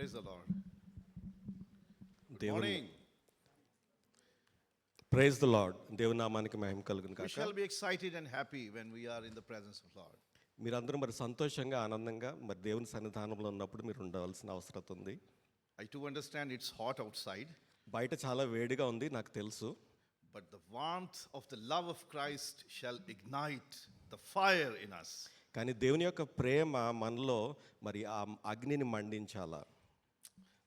Praise the Lord. దేవుని Morning. Praise the lord దేవుని నామానికి మహిమ కలుగును We కాక shall be excited and happy when we are in the presence of Lord. మీరందరూ మరి సంతోషంగా ఆనందంగా మరి దేవుని సన్నిధానంలో ఉన్నప్పుడు మీరు ఉండవలసిన అవసరం ఉంది I too understand it's hot outside, బయట చాలా వేడిగా ఉంది నాకు తెలుసు but the warmth of the love of Christ shall ignite the fire in us. కానీ దేవుని యొక్క ప్రేమ మనలో మరి ఆ అగ్నిని మండించాలా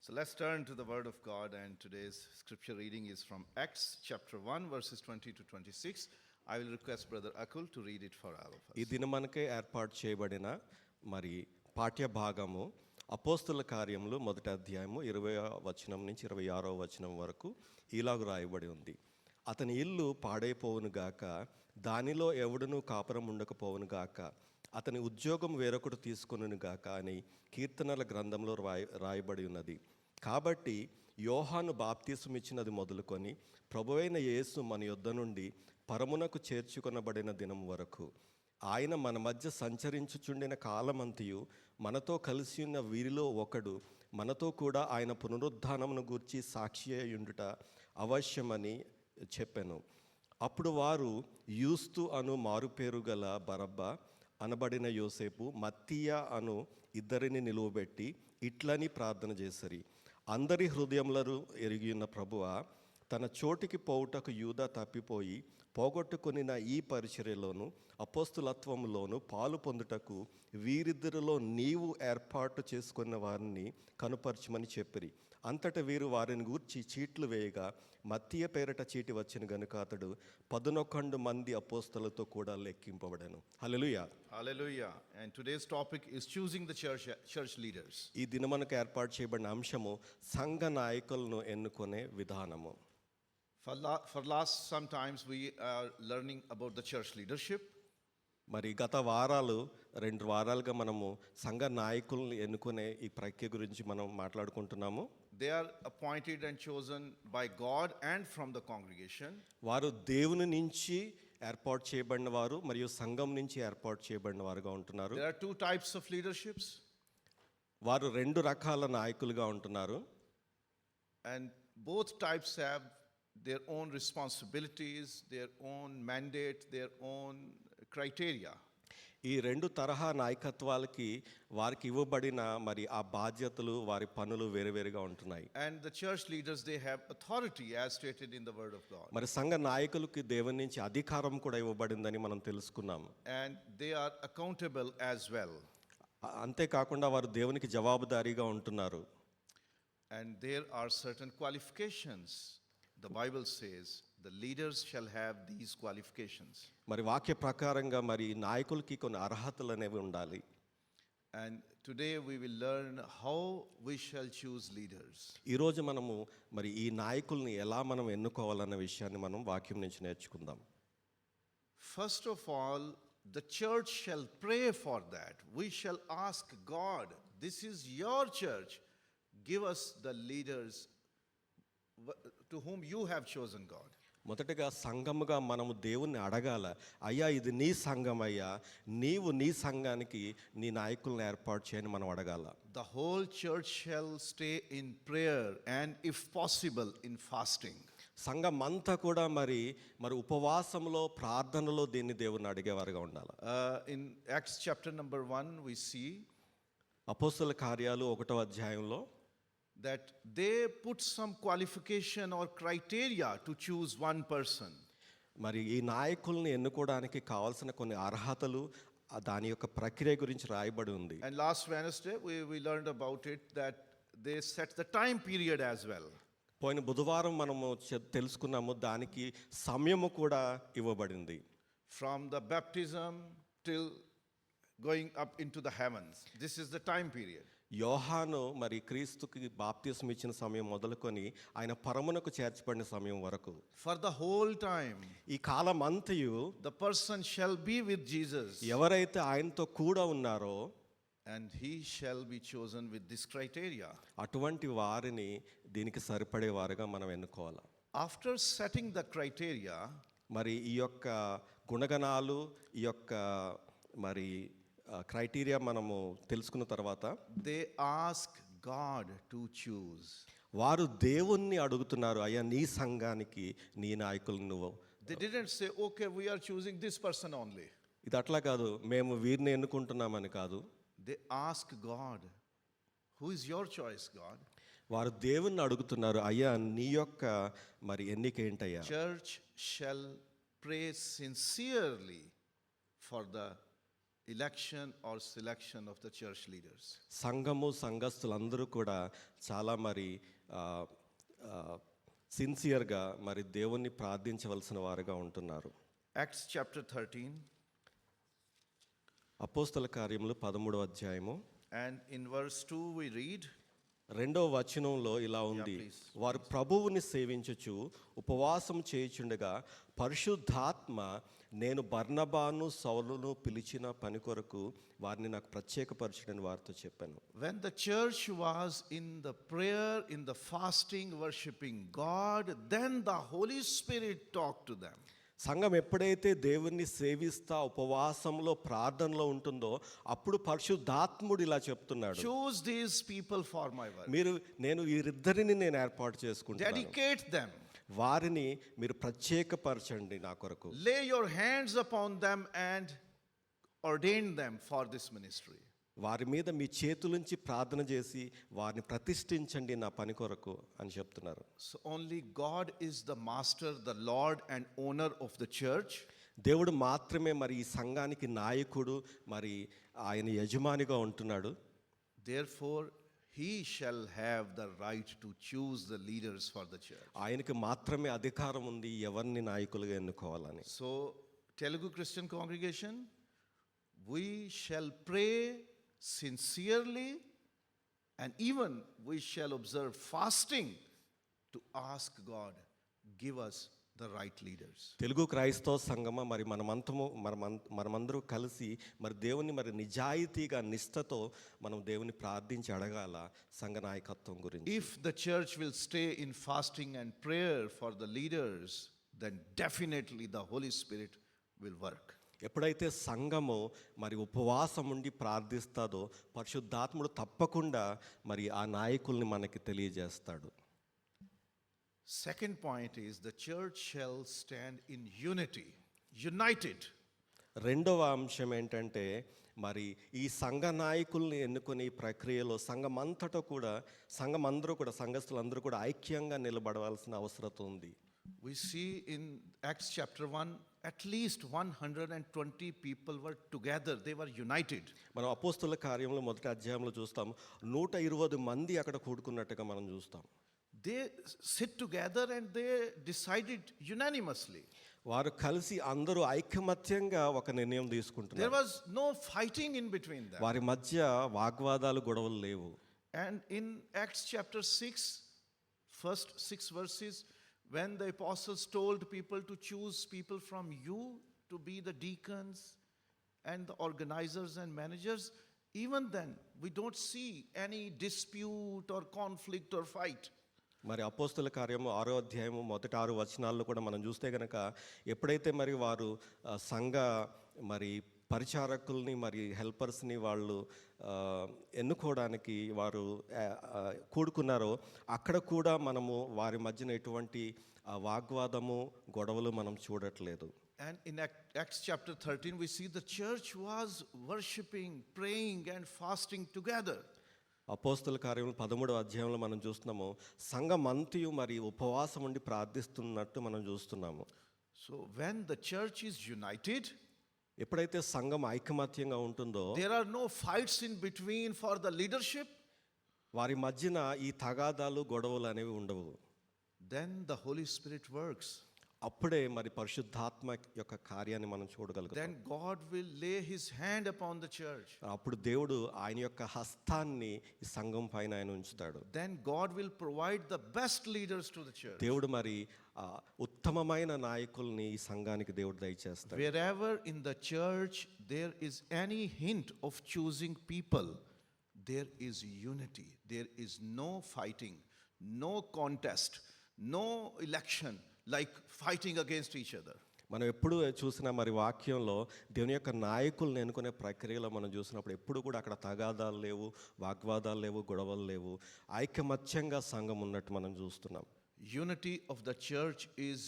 So let's turn to the Word of God, and today's scripture reading is from Acts chapter 1, verses 20 to 26. I will request Brother Akul to read it for all of us. ఈ దినమనకే ఏర్పాటు చేయబడిన మరి పాఠ్య భాగము అపోస్తుల కార్యములు మొదటి అధ్యాయము ఇరవై వచనం నుంచి ఇరవై ఆరో వచనం వరకు ఇలాగ రాయబడి ఉంది అతని ఇల్లు పాడైపోవును గాక దానిలో ఎవడునూ కాపురం ఉండకపోవును గాక అతని ఉద్యోగం వేరొకటి తీసుకొనును గాక అని కీర్తనల గ్రంథంలో రాయ రాయబడి ఉన్నది కాబట్టి యోహాను బాప్తీసం ఇచ్చినది మొదలుకొని ప్రభువైన యేసు మన యొద్ద నుండి పరమునకు చేర్చుకొనబడిన దినం వరకు ఆయన మన మధ్య సంచరించుచుండిన కాలమంతయు మనతో కలిసి ఉన్న వీరిలో ఒకడు మనతో కూడా ఆయన పునరుద్ధానమును గూర్చి సాక్షి అయ్యుండుట అవశ్యమని చెప్పాను. అప్పుడు వారు యూస్తు అను మారుపేరు గల బరబ్బ అనబడిన యోసేపు మత్తియా అను ఇద్దరిని నిలువబెట్టి ఇట్లని ప్రార్థన చేసరి. అందరి హృదయములను ఎరిగి ఉన్న ప్రభువ తన చోటికి పోవుటకు యూద తప్పిపోయి పోగొట్టుకునిన ఈ పరిచర్యలోను అపోస్తులత్వంలోను పాలు పొందుటకు వీరిద్దరిలో నీవు ఏర్పాటు చేసుకున్న వారిని కనుపరచమని చెప్పిరి. అంతట వీరు వారిని గూర్చి చీట్లు వేయగా మత్తియ పేరట చీటి వచ్చిన గనుక అతడు పదునొకండు మంది అపోస్తులతో కూడా లెక్కింపబడను Hallelujah. And today's topic is choosing the church, church leaders. ఈ దినమనకు ఏర్పాటు చేయబడిన అంశము సంఘ నాయకులను ఎన్నుకునే విధానము For, la- for last sometimes we are learning about the church leadership. మరి గత వారాలు రెండు వారాలుగా మనము సంఘ నాయకులను ఎన్నుకునే ఈ ప్రక్రియ గురించి మనం మాట్లాడుకుంటున్నాము They are appointed and chosen by God and from the congregation. వారు దేవుని నుంచి ఏర్పాటు చేయబడిన వారు మరియు సంఘం నుంచి ఏర్పాటు చేయబడిన వారుగా ఉంటున్నారు There are two types of leaderships, వారు రెండు రకాల నాయకులుగా ఉంటున్నారు and both types have their own responsibilities, their own mandate, their own criteria. ఈ రెండు తరహా నాయకత్వాలకి వారికి ఇవ్వబడిన మరి ఆ బాధ్యతలు వారి పనులు వేరువేరుగా ఉంటున్నాయి. And the church leaders they have authority as stated in the word of God మరి సంఘ నాయకులకి దేవుని నుంచి అధికారం కూడా ఇవ్వబడిందని మనం తెలుసుకున్నాం. And they are accountable as well అంతే కాకుండా వారు దేవునికి జవాబుదారీగా ఉంటున్నారు. And there are certain qualifications the Bible says the leaders shall have these qualifications. మరి వాక్య ప్రకారంగా మరి నాయకులకి కొన్ని అర్హతలు అనేవి ఉండాలి And today we will learn how we shall choose leaders. ఈరోజు మనము మరి ఈ నాయకుల్ని ఎలా మనం ఎన్నుకోవాలన్న విషయాన్ని మనం వాక్యం నుంచి నేర్చుకుందాం First of all, the church shall pray for that. We shall ask God, This is your church. Give us the leaders wh- to whom you have chosen, God. మొదటగా సంఘముగా మనము దేవుణ్ణి అడగాల అయ్యా ఇది నీ సంఘం అయ్యా నీవు నీ సంఘానికి నీ నాయకుల్ని ఏర్పాటు చేయని మనం అడగాల The whole church shall stay in prayer and, if possible, in fasting. సంఘం అంతా కూడా మరి మరి ఉపవాసంలో ప్రార్థనలో దీన్ని దేవుణ్ణి అడిగేవారుగా ఉండాలి in Acts chapter number 1, we see అపోస్తుల కార్యాలు ఒకటో అధ్యాయంలో that they put some qualification or criteria to choose one person. మరి ఈ నాయకుల్ని ఎన్నుకోవడానికి కావాల్సిన కొన్ని అర్హతలు ఆ దాని యొక్క ప్రక్రియ గురించి రాయబడి ఉంది And last Wednesday, we, we learned about it that they set the time period as well. పోయిన బుధవారం మనము చె- తెలుసుకున్నాము దానికి సమయము కూడా ఇవ్వబడింది From the baptism till going up into the heavens. This is the time period. యోహాను మరి క్రీస్తుకి బాప్తీసం ఇచ్చిన సమయం మొదలుకొని ఆయన పరమునకు చేర్చబడిన సమయం వరకు. For the whole time, ఈ కాలం అంతయు the person shall be with Jesus. ఎవరైతే ఆయనతో కూడా ఉన్నారో and he shall be chosen with this criteria. అటువంటి వారిని దీనికి సరిపడే వారుగా మనం ఎన్నుకోవాలి? After setting the criteria, మరి ఈ యొక్క గుణగణాలు ఈ యొక్క మరి క్రైటీరియా మనము తెలుసుకున్న తర్వాత they ask God to choose. వారు దేవుణ్ణి అడుగుతున్నారు అయ్యా నీ సంఘానికి నీ నాయకులు నువ్వు They didn't say, okay, we are choosing this person only. ఇది అట్లా కాదు మేము వీరిని ఎన్నుకుంటున్నామని కాదు They ask God, who is your choice, God? వారు దేవుణ్ణి అడుగుతున్నారు అయ్యా నీ యొక్క మరి ఎన్నిక ఏంటయ్యా Church shall pray sincerely for the election or selection of the church leaders. సంఘము సంఘస్థులందరూ కూడా చాలా మరి ఆ, ఆ, సిన్సియర్గా మరి దేవుణ్ణి ప్రార్థించవలసిన వారుగా ఉంటున్నారు Acts chapter 13 అపోస్తల కార్యములు పదమూడవ అధ్యాయము and in verse 2 we read, రెండవ వచనంలో ఇలా ఉంది. వారు ప్రభువుని సేవించచ్చు ఉపవాసం చేయుచుండగా పరిశుద్ధాత్మ నేను బర్ణబాను సౌలును పిలిచిన పని కొరకు వారిని నాకు ప్రత్యేకపరచడని వారితో చెప్పాను. When the church was in the prayer in the fasting worshiping God then the Holy Spirit talk to them సంఘం ఎప్పుడైతే దేవుణ్ణి సేవిస్తా ఉపవాసంలో ప్రార్థనలో ఉంటుందో అప్పుడు పరిశుద్ధాత్ముడు ఇలా చెప్తున్నాడు Choose these people for my work. మీరు నేను వీరిద్దరిని నేను ఏర్పాటు చేసుకుంటాను Dedicate them. వారిని మీరు ప్రత్యేకపరచండి నా కొరకు Lay your hands upon them and ordain them for this ministry. వారి మీద మీ చేతులుంచి ప్రార్థన చేసి వారిని ప్రతిష్ఠించండి నా పని కొరకు అని చెప్తున్నారు. So only God is the master the lord and owner of the church దేవుడు మాత్రమే మరి ఈ సంఘానికి నాయకుడు మరి ఆయన యజమానిగా ఉంటున్నాడు. Therefore he shall have the right to choose the leaders for the church ఆయనకి మాత్రమే అధికారం ఉంది ఎవరిని నాయకులుగా ఎన్నుకోవాలని. So Telugu Christian congregation we shall pray sincerely and even we shall observe fasting to ask God, give us the right leaders. Telugu క్రైస్తవ సంఘమ మరి మనమంతము మనమం మనమందరూ కలిసి మరి దేవుని మరి నిజాయితీగా నిష్టతో మనం దేవుని ప్రార్థించి అడగాల సంఘ నాయకత్వం గురించి If the church will stay in fasting and prayer for the leaders, then definitely the Holy Spirit will work. ఎప్పుడైతే సంఘము మరి ఉపవాసం ఉండి ప్రార్థిస్తాదో పరిశుద్ధాత్ముడు తప్పకుండా మరి ఆ నాయకుల్ని మనకి తెలియజేస్తాడు Second point is the church shall stand in unity, united. రెండవ అంశం ఏంటంటే మరి ఈ సంఘ నాయకుల్ని ఎన్నుకునే ప్రక్రియలో సంఘం అంతటా కూడా సంఘం అందరూ కూడా సంఘస్థులందరూ కూడా ఐక్యంగా నిలబడవలసిన అవసరం ఉంది We see in Acts chapter 1, at least 120 people were together, they were united. మనం అపోస్తుల కార్యంలో మొదటి అధ్యాయంలో చూస్తాం నూట ఇరవై మంది అక్కడ కూడుకున్నట్టుగా మనం చూస్తాం They sit together and they decided unanimously. వారు కలిసి అందరూ ఐకమత్యంగా ఒక నిర్ణయం There తీసుకుంటున్నారు was no fighting in between them. వారి మధ్య వాగ్వాదాలు గొడవలు లేవు And in Acts chapter 6, first six verses, when the apostles told people to choose people from you to be the deacons and the organizers and managers, even then we don't see any dispute or conflict or fight. మరి అపోస్తుల కార్యము ఆరో అధ్యాయము మొదటి ఆరు వచనాల్లో కూడా మనం చూస్తే కనుక ఎప్పుడైతే మరి వారు ఆ, సంఘ మరి పరిచారకుల్ని మరి హెల్పర్స్ని వాళ్ళు ఆ, ఎన్నుకోవడానికి వారు ఆ, ఆ, కూడుకున్నారో అక్కడ కూడా మనము వారి మధ్యన ఎటువంటి ఆ, వాగ్వాదము గొడవలు మనం చూడట్లేదు And in Ac- Acts chapter 13, we see the church was worshiping, praying, and fasting together. అపోస్తుల కార్యం పదమూడవ అధ్యాయంలో మనం చూస్తున్నాము సంఘం అంతయు మరి ఉపవాసం ఉండి ప్రార్థిస్తున్నట్టు మనం చూస్తున్నాము So when the church is united, ఎప్పుడైతే సంఘం ఐకమత్యంగా ఉంటుందో there are no fights in between for the leadership. వారి మధ్యన ఈ తగాదాలు గొడవలు అనేవి ఉండవు then the Holy Spirit works. అప్పుడే మరి పరిశుద్ధాత్మ యొక్క కార్యాన్ని మనం చూడగలుగుతాం. Then God will lay his hand upon the church అప్పుడు దేవుడు ఆయన యొక్క హస్తాన్ని ఈ సంఘం పైన ఆయన ఉంచుతాడు. Then God will provide the best leaders to the church దేవుడు మరి ఉత్తమమైన నాయకుల్ని ఈ సంఘానికి దేవుడు దయచేస్తాడు. Wherever in the church there is any hint of choosing people there is unity there is no fighting no contest no election like fighting against each other మనం ఎప్పుడు చూసినా మరి వాక్యంలో దేవుని యొక్క నాయకులను ఎన్నుకునే ప్రక్రియలో మనం చూసినప్పుడు ఎప్పుడు కూడా అక్కడ తగాదాలు లేవు వాగ్వాదాలు లేవు గొడవలు లేవు. ఐక్యమత్యంగా సంఘం ఉన్నట్టు మనం చూస్తున్నాం. Unity of the church is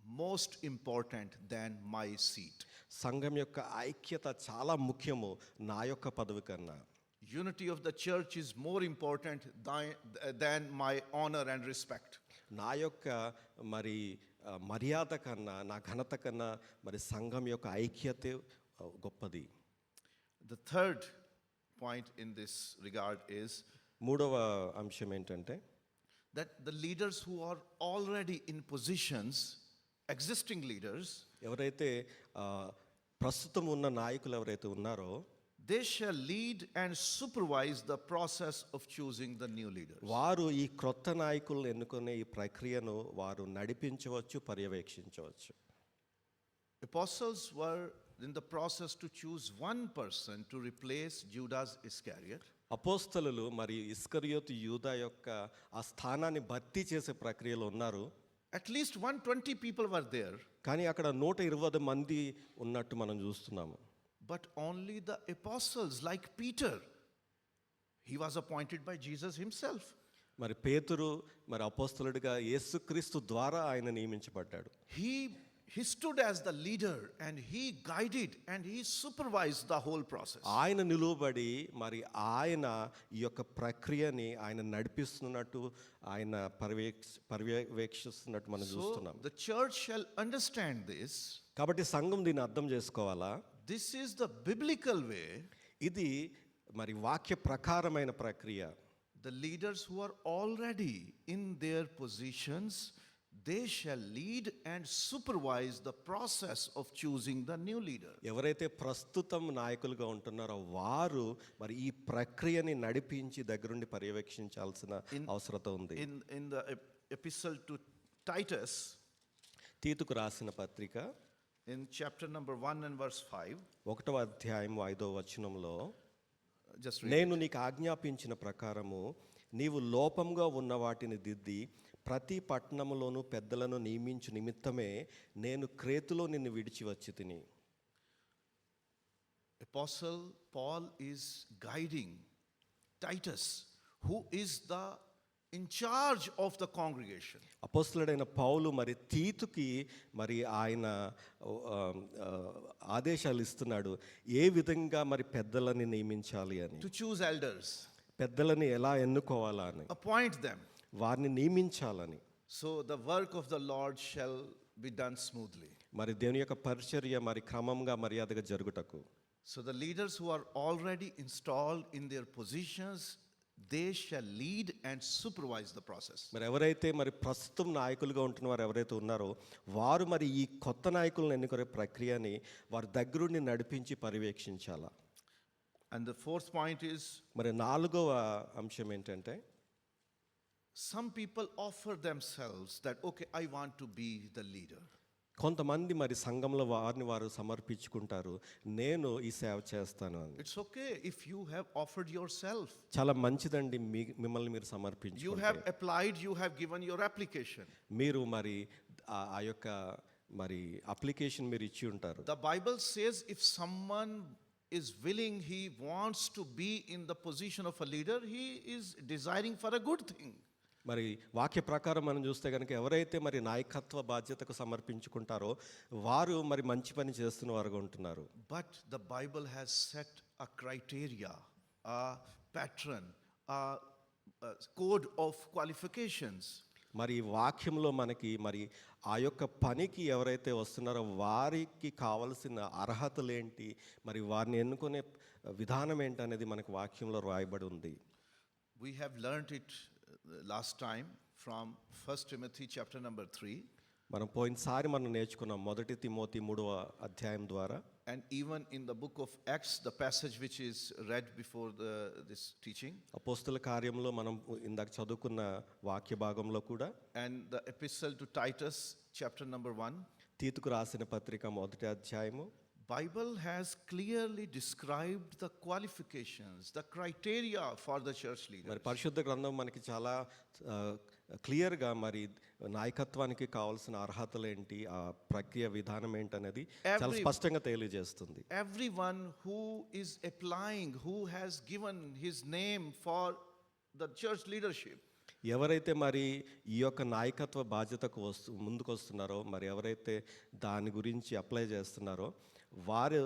most important than my seat సంఘం యొక్క ఐక్యత చాలా ముఖ్యము నా యొక్క పదవి కన్నా. Unity of the church is more important than my honour and respect నా యొక్క మరి మర్యాద కన్నా నా ఘనత కన్నా మరి సంఘం యొక్క ఐక్యత గొప్పది. The third point in this regard is మూడవ అంశం ఏంటంటే that the leaders who are already in positions existing leaders ఎవరైతే ప్రస్తుతం ఉన్న నాయకులు ఎవరైతే ఉన్నారో they shall lead and supervise the process of choosing the new leaders. వారు ఈ క్రొత్త నాయకులను ఎన్నుకునే ఈ ప్రక్రియను వారు నడిపించవచ్చు పర్యవేక్షించవచ్చు Apostles were in the process to choose one person to replace Judas Iscariot. అపోస్తలు మరి ఇస్కరియోతు యూదా యొక్క ఆ స్థానాన్ని భర్తీ చేసే ప్రక్రియలో ఉన్నారు At least 120 people were there, కానీ అక్కడ నూట ఇరవై మంది ఉన్నట్టు మనం చూస్తున్నాము but only the apostles, like Peter, he was appointed by Jesus himself. మరి పేతురు మరి అపోస్తలుడిగా యేసుక్రీస్తు ద్వారా ఆయన నియమించబడ్డాడు He, he stood as the leader and he guided and he supervised the whole process. ఆయన నిలువబడి మరి ఆయన ఈ యొక్క ప్రక్రియని ఆయన నడిపిస్తున్నట్టు ఆయన పర్యవేక్ష పర్యవేక్షిస్తున్నట్టు మనం So చూస్తున్నాం the church shall understand this. కాబట్టి సంఘం దీన్ని అర్థం చేసుకోవాలా This is the biblical way. ఇది మరి వాక్య ప్రకారమైన ప్రక్రియ The leaders who are already in their positions, they shall lead and supervise the process of choosing the new leader. ఎవరైతే ప్రస్తుతం నాయకులుగా ఉంటున్నారో వారు మరి ఈ ప్రక్రియని నడిపించి దగ్గరుండి పర్యవేక్షించాల్సిన అవసరత ఉంది In, in the ep- epistle to Titus, తీతుకు రాసిన పత్రిక in chapter number 1 and verse 5, ఒకటవ అధ్యాయం ఐదో వచనంలో just read. నేను నీకు ఆజ్ఞాపించిన ప్రకారము నీవు లోపంగా ఉన్న వాటిని దిద్ది ప్రతి పట్టణములోనూ పెద్దలను నియమించు నిమిత్తమే నేను క్రేతులో నిన్ను విడిచి వచ్చి తిని Paul is guiding Titus, who is the in charge of the congregation. అపోస్తులుడైన పౌలు మరి తీతుకి మరి ఆయన ఆ, ఆ, ఆదేశాలు ఇస్తున్నాడు ఏ విధంగా మరి పెద్దలని నియమించాలి అని to choose elders, పెద్దలని ఎలా ఎన్నుకోవాలా అని appoint them, వారిని నియమించాలని so the work of the Lord shall be done smoothly. మరి దేవుని యొక్క పరిచర్య మరి క్రమంగా మర్యాదగా జరుగుటకు So the leaders who are already installed in their positions, they shall lead and supervise the process. మరి ఎవరైతే మరి ప్రస్తుతం నాయకులుగా ఉంటున్న వారు ఎవరైతే ఉన్నారో వారు మరి ఈ కొత్త నాయకులను ఎన్నుకునే ప్రక్రియని వారి దగ్గరుండి నడిపించి పర్యవేక్షించాలా And the fourth point is మరి నాలుగవ అంశం ఏంటంటే some people offer themselves that, okay, I want to be the leader. కొంతమంది మరి సంఘంలో వారిని వారు సమర్పించుకుంటారు. నేను ఈ సేవ చేస్తాను it's okay if you have offered yourself చాలా మంచిదండి మిమ్మల్ని మీరు సమర్పించు you have applied you have given your application మీరు మరి ఆ యొక్క మరి అప్లికేషన్ మీరు ఇచ్చి ఉంటారు. The Bible says if someone is willing he wants to be in the position of a leader he is desiring for a good thing మరి వాక్య ప్రకారం మనం చూస్తే కనుక ఎవరైతే మరి నాయకత్వ బాధ్యతకు సమర్పించుకుంటారో వారు మరి మంచి పని చేస్తున్న వారుగా ఉంటున్నారు But the Bible has set a criteria, a pattern, a, a code of qualifications. మరి ఈ వాక్యంలో మనకి మరి ఆ యొక్క పనికి ఎవరైతే వస్తున్నారో వారికి కావలసిన అర్హతలు ఏంటి మరి వారిని ఎన్నుకునే విధానం ఏంటి అనేది మనకు వాక్యంలో రాయబడి ఉంది We have learnt it uh, last time from 1 Timothy chapter number 3 మనం పోయినసారి మనం నేర్చుకున్నాం మొదటి తిమోతి మూడవ అధ్యాయం ద్వారా and even in the book of Acts, the passage which is read before the, this teaching, అపోస్తుల కార్యంలో మనం ఇందాక చదువుకున్న వాక్య భాగంలో కూడా and the epistle to Titus chapter number 1. తీతుకు రాసిన పత్రిక మొదటి అధ్యాయము Bible has clearly described the qualifications, the criteria for the church leader. మరి పరిశుద్ధ గ్రంథం మనకి చాలా క్లియర్గా మరి నాయకత్వానికి కావాల్సిన అర్హతలు ఏంటి ఆ ప్రక్రియ విధానం ఏంటనేది చాలా స్పష్టంగా తెలియజేస్తుంది Everyone who is applying, who has given his name for the church leadership, ఎవరైతే మరి ఈ యొక్క నాయకత్వ బాధ్యతకు వస్తు ముందుకు వస్తున్నారో మరి ఎవరైతే దాని గురించి అప్లై చేస్తున్నారో వారు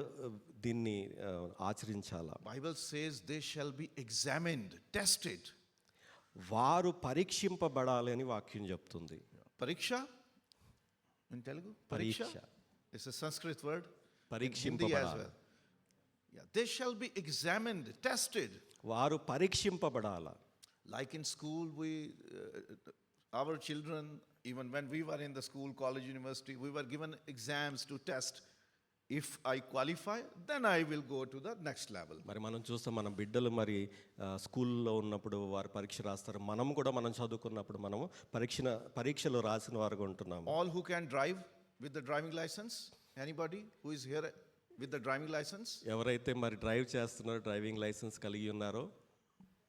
దీన్ని ఆచరించాలా? Bible says they shall be examined tested వారు పరీక్షింపబడాలి అని వాక్యం చెప్తుంది. పరీక్ష? తెలుగు పరీక్ష? It's a Sanskrit word they shall be examined tested వారు పరీక్షింపబడాల? Like in school we our children even when we were in the school college university we were given exams to test test. If I qualify, then I will go to the next level. మరి మనం చూస్తాం మన బిడ్డలు మరి ఆ, స్కూల్లో ఉన్నప్పుడు వారు పరీక్ష రాస్తారు మనం కూడా మనం చదువుకున్నప్పుడు మనము పరీక్ష పరీక్షలు రాసిన వారుగా ఉంటున్నాము All who can drive with the driving license, anybody who is here with the driving license? ఎవరైతే మరి డ్రైవ్ చేస్తున్నారో డ్రైవింగ్ లైసెన్స్ కలిగి ఉన్నారో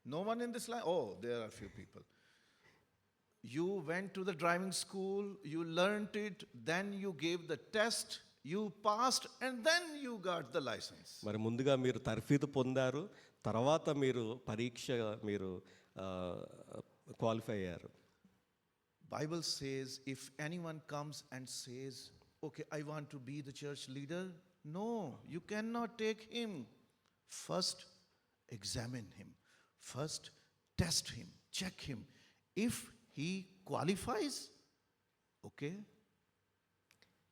No one in this line? Oh, there are few people. You went to the driving school, you learned it, then you gave the test, you passed, and then you got the license. మరి ముందుగా మీరు తర్ఫీదు పొందారు తర్వాత మీరు పరీక్ష మీరు qualify అయ్యారు Bible says if anyone comes and says, "Okay, I want to be the church leader," no, you cannot take him. First, examine him. First, test him, check him. If he qualifies, okay,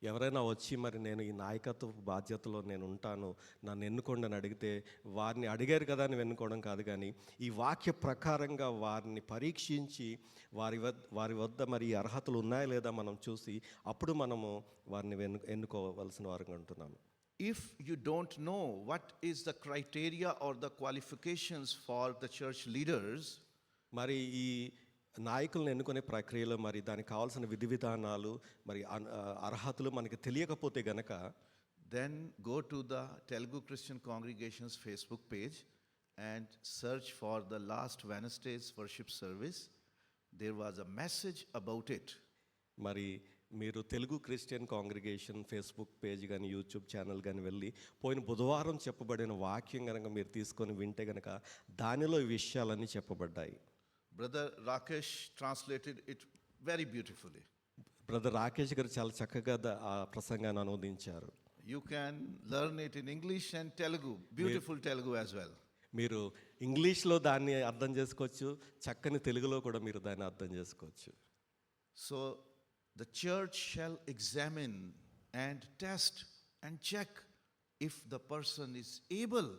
ఎవరైనా వచ్చి మరి నేను ఈ నాయకత్వ బాధ్యతలో నేను ఉంటాను నన్ను ఎన్నుకోండి అని అడిగితే వారిని అడిగారు కదా అని ఎన్నుకోవడం కాదు కానీ ఈ వాక్య ప్రకారంగా వారిని పరీక్షించి వారి వద్ద వారి వద్ద మరి అర్హతలు ఉన్నాయా లేదా మనం చూసి అప్పుడు మనము వారిని ఎన్ను ఎన్నుకోవలసిన వారుగా ఉంటున్నాము. If you don't know what is the criteria or the qualifications for the church leaders, మరి ఈ నాయకులను ఎన్నుకునే ప్రక్రియలో మరి దానికి కావాల్సిన విధి విధానాలు మరి అర్హతలు మనకి తెలియకపోతే గనక then go to the Telugu Christian Congregation's Facebook page and search for the last Wednesday's worship service. There was a message about it. మరి మీరు Telugu Christian congregation Facebook page కానీ యూట్యూబ్ ఛానల్ కానీ వెళ్ళి పోయిన బుధవారం చెప్పబడిన వాక్యం కనుక మీరు తీసుకొని వింటే కనుక దానిలో ఈ విషయాలన్నీ చెప్పబడ్డాయి Brother Rakesh translated it very beautifully. Brother Rakesh garu చాలా చక్కగా ద- ఆ ప్రసంగాన్ని అనువదించారు You can learn it in English and Telugu, beautiful Telugu as well. మీరు ఇంగ్లీష్లో దాన్ని అర్థం చేసుకోవచ్చు చక్కని తెలుగులో కూడా మీరు దాన్ని అర్థం చేసుకోవచ్చు So the church shall examine and test and check if the person is able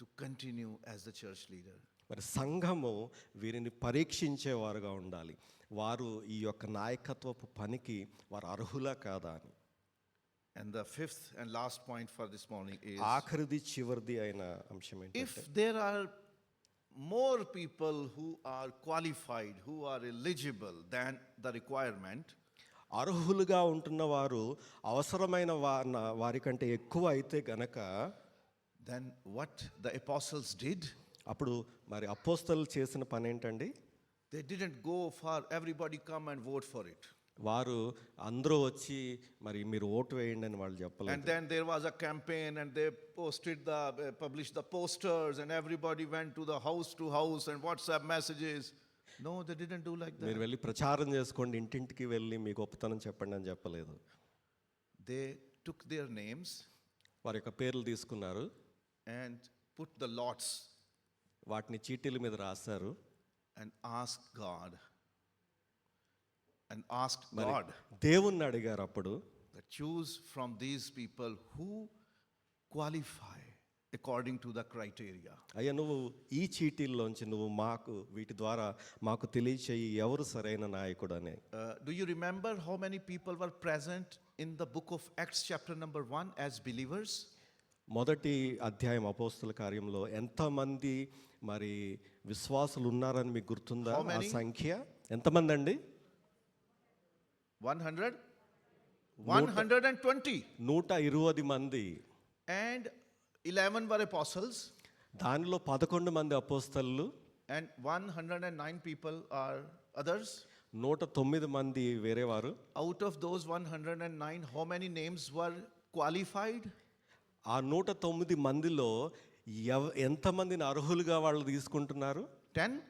to continue as the church leader. మరి సంఘము వీరిని పరీక్షించేవారుగా ఉండాలి వారు ఈ యొక్క నాయకత్వపు పనికి వారు అర్హులా కాదా అని And the fifth and last point for this morning is ఆఖరిది చివరిది అయిన అంశం ఏంటంటే if there are more people who are qualified, who are eligible than the requirement, అర్హులుగా ఉంటున్న వారు అవసరమైన వారికంటే ఎక్కువ అయితే గనక then what the apostles did, అప్పుడు మరి అపోస్తలు చేసిన పని ఏంటండి they didn't go for everybody come and vote for it. వారు అందరూ వచ్చి మరి మీరు ఓటు వేయండి అని వాళ్ళు చెప్పలేదు And then there was a campaign, and they posted the, uh, published the posters, and everybody went to the house to house and WhatsApp messages. No, they didn't do like that. మీరు వెళ్ళి ప్రచారం చేసుకోండి ఇంటింటికి వెళ్ళి మీ గొప్పతనం చెప్పండి అని చెప్పలేదు They took their names వారి యొక్క పేర్లు తీసుకున్నారు and put the lots వాటిని చీటీల మీద రాశారు. And ask God and ask God దేవుణ్ణి అడిగారు అప్పుడు. Choose from these people who qualify according to the criteria అయ్యా నువ్వు ఈ చీటీల్లోంచి నువ్వు మాకు వీటి ద్వారా మాకు తెలియచేయి ఎవరు సరైన నాయకుడు అనే. Do you remember how many people were present in the book of Acts chapter number one as believers మొదటి అధ్యాయం అపోస్తుల కార్యంలో ఎంతమంది మరి విశ్వాసులు ఉన్నారని మీకు గుర్తుందా? ఆ సంఖ్య? ఎంతమంది అండి one hundred? One hundred and twenty. నూట ఇరవై మంది. అండ్ ఇలెవెన్ వర్ అపోస్టల్స్ దానిలో పదకొండు మంది అపోస్తలు. And one hundred and nine people are others నూట తొమ్మిది మంది వేరే వారు out of those one hundred and nine how many names were qualified ఆ నూట తొమ్మిది మందిలో ఎవ ఎంతమందిని అర్హులుగా వాళ్ళు తీసుకుంటున్నారు? 10,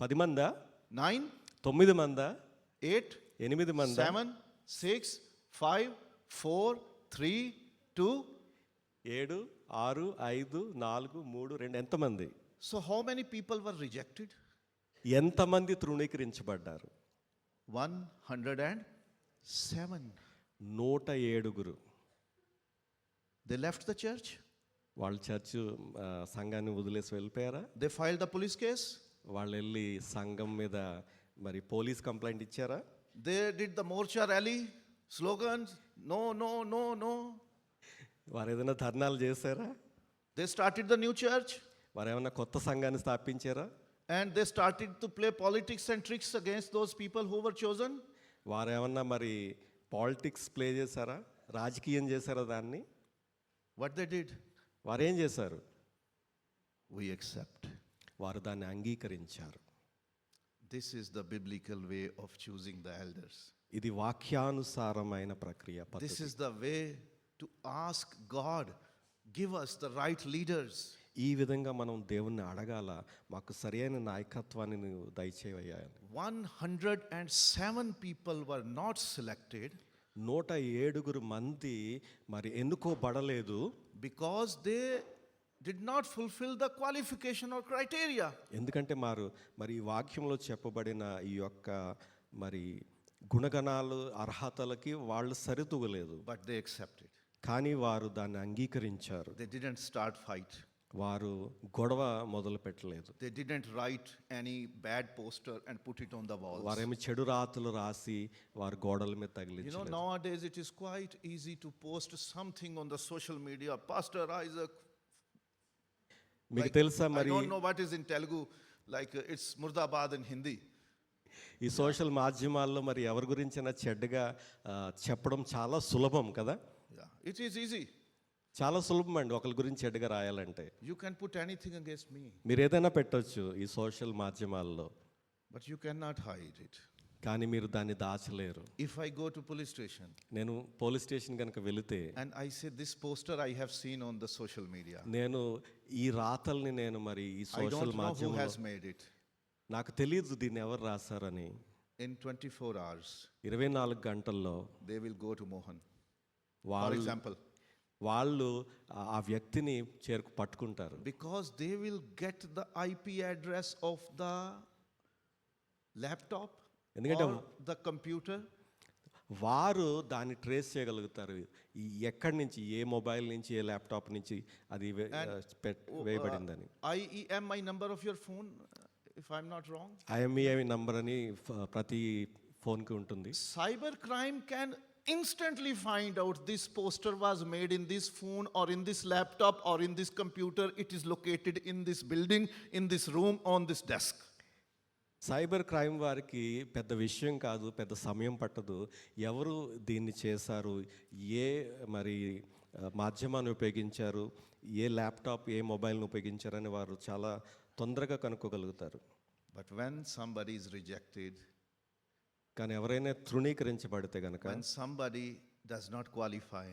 పది మందా? 9, తొమ్మిది మందా? 8, ఎనిమిది మందా? 7, 6, 5, 4, 3, 2. ఏడు? ఆరు? ఐదు? నాలుగు? మూడు? రెండు? ఎంతమంది? So, how many people were rejected? ఎంతమంది తృణీకరించబడ్డారు? 107. నూట ఏడుగురు. They left the church. వాళ్ళ చర్చ్ సంఘాన్ని వదిలేసి వెళ్ళిపోయారా? They file the police case వాళ్ళు వెళ్ళి సంఘం మీద మరి పోలీస్ కంప్లైంట్ ఇచ్చారా? They did the morcha rally slogans no no no no వారు ఏదైనా ధర్నాలు చేశారా? They started the new church వారు ఏమైనా కొత్త సంఘాన్ని స్థాపించారా? And they started to play politics and tricks against those people who were chosen వారు ఏమన్నా మరి పాలిటిక్స్ ప్లే చేశారా? రాజకీయం చేశారా దాన్ని? వట్ దే డిడ్ వారు ఏం చేశారు? వి ఎక్సెప్ట్ వారు దాన్ని అంగీకరించారు. This is the biblical way of choosing the elders ఇది వాక్యానుసారమైన ప్రక్రియ this is the way to ask God give us the right leaders ఈ విధంగా మనం దేవుణ్ణి అడగాల మాకు సరైన నాయకత్వాన్ని నువ్వు దయచేయ్యా one hundred and seven people were not selected నూట ఏడుగురు మంది మరి ఎన్నుకోబడలేదు. Because they did not fulfil the qualification or criteria ఎందుకంటే మారు మరి ఈ వాక్యంలో చెప్పబడిన ఈ యొక్క మరి గుణగణాలు అర్హతలకి వాళ్ళు సరితూగలేదు. బట్ దే ఎక్సెప్టెడ్ కానీ వారు దాన్ని అంగీకరించారు. దే డిడెంట్ స్టార్ట్ ఫైట్ వారు గొడవ మొదలు పెట్టలేదు. They didn't write any bad poster and put it on the wall వారేమి చెడు రాతలు రాసి వారు గోడల మీద తగిలించలేదు. You know nowadays it is quite easy to post something on the social media pastor Isaac మీకు తెలుసా మరి? I don't know what is in Telugu like it's murdabad in Hindi ఈ సోషల్ మాధ్యమాల్లో మరి ఎవరి గురించైనా చెడ్డగా చెప్పడం చాలా సులభం కదా? ఇట్ ఈస్ ఈజీ చాలా సులభం అండి ఒకరి గురించి ఎడగా రాయాలంటే. You can put anything against me మీరు ఏదైనా పెట్టొచ్చు ఈ సోషల్ మాధ్యమాల్లో. But you can not hide it కానీ మీరు దాన్ని దాచలేరు. If I go to police station నేను పోలీస్ స్టేషన్ కనుక వెళితే and I say this poster I have seen on the social media నేను ఈ రాతల్ని నేను మరి ఈ సోషల్ మాధ్యమం నాకు తెలియదు దీన్ని ఎవరు రాశారని. ఇన్ ట్వంటీ ఫోర్ అవర్స్ ఇరవై నాలుగు గంటల్లో they will go to Mohan for example వాళ్ళు ఆ వ్యక్తిని చేరుకు పట్టుకుంటారు. Because they will get the IP address of the laptop ఎందుకంటే ద కంప్యూటర్ వారు దాన్ని ట్రేస్ చేయగలుగుతారు. ఎక్కడి నుంచి ఏ మొబైల్ నుంచి ఏ ల్యాప్టాప్ నుంచి అది వేయబడిందని. IEMI number of your phone if I'm not wrong IMEI number అని ప్రతి ఫోన్కి ఉంటుంది. Cyber crime can instantly find out this poster was made in this phone or in this laptop or in this computer. It is located in this building, in this room, on this desk. Cyber crime వారికి పెద్ద విషయం కాదు పెద్ద సమయం పట్టదు ఎవరు దీన్ని చేశారు ఏ మరి ఆ, మాధ్యమాన్ని ఉపయోగించారు ఏ ల్యాప్టాప్ ఏ మొబైల్ని ఉపయోగించారని వారు చాలా తొందరగా కనుక్కోగలుగుతారు But when somebody is rejected, కానీ ఎవరైనా తృణీకరించబడితే కనుక సంబడి డస్ నాట్ క్వాలిఫై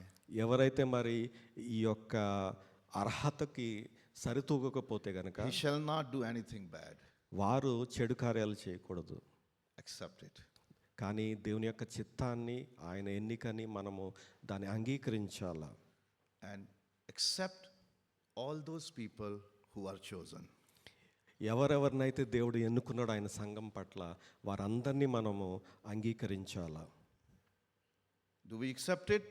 ఎవరైతే మరి ఈ యొక్క అర్హతకి సరితూగకపోతే కనుక shall not do anything bad వారు చెడు కార్యాలు చేయకూడదు. ఎక్సెప్ట్ ఇట్ కానీ దేవుని యొక్క చిత్తాన్ని ఆయన ఎన్నికని మనము దాన్ని అంగీకరించాలా? And accept all those people who are chosen ఎవరెవరినైతే దేవుడు ఎన్నుకున్నాడో ఆయన సంఘం పట్ల వారందరినీ మనము అంగీకరించాలా Do we accept it?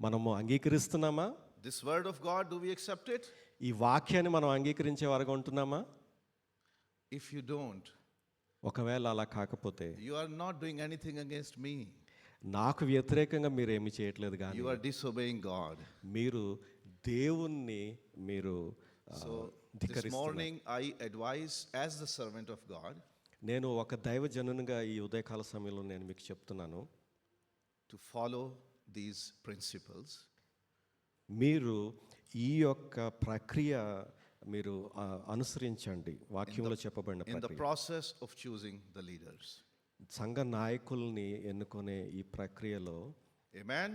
మనము అంగీకరిస్తున్నామా This word of God, do we accept it? ఈ వాక్యాన్ని మనం అంగీకరించే వారుగా ఉంటున్నామా If you don't, ఒకవేళ అలా కాకపోతే you are not doing anything against me. నాకు వ్యతిరేకంగా మీరు ఏమి చేయట్లేదు కానీ You are disobeying God. మీరు దేవుణ్ణి మీరు So this ధిక్కరిస్తున్నారు morning I advise as the servant of God నేను ఒక దైవజనునిగా ఈ ఉదయకాల సమయంలో నేను మీకు చెప్తున్నాను to follow these principles మీరు ఈ యొక్క ప్రక్రియ మీరు ఆ, అనుసరించండి వాక్యంలో చెప్పబడిన in the ప్రక్రియ process of choosing the leaders. సంఘ నాయకుల్ని ఎన్నుకునే ఈ ప్రక్రియలో Amen.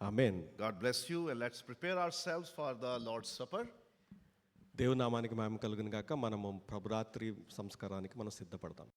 Amen God bless you, and let's prepare ourselves for the Lord's Supper. దేవునామానికి మేము కలుగును గాక. మనము ప్రభురాత్రి సంస్కారానికి మనం సిద్ధపడతాం.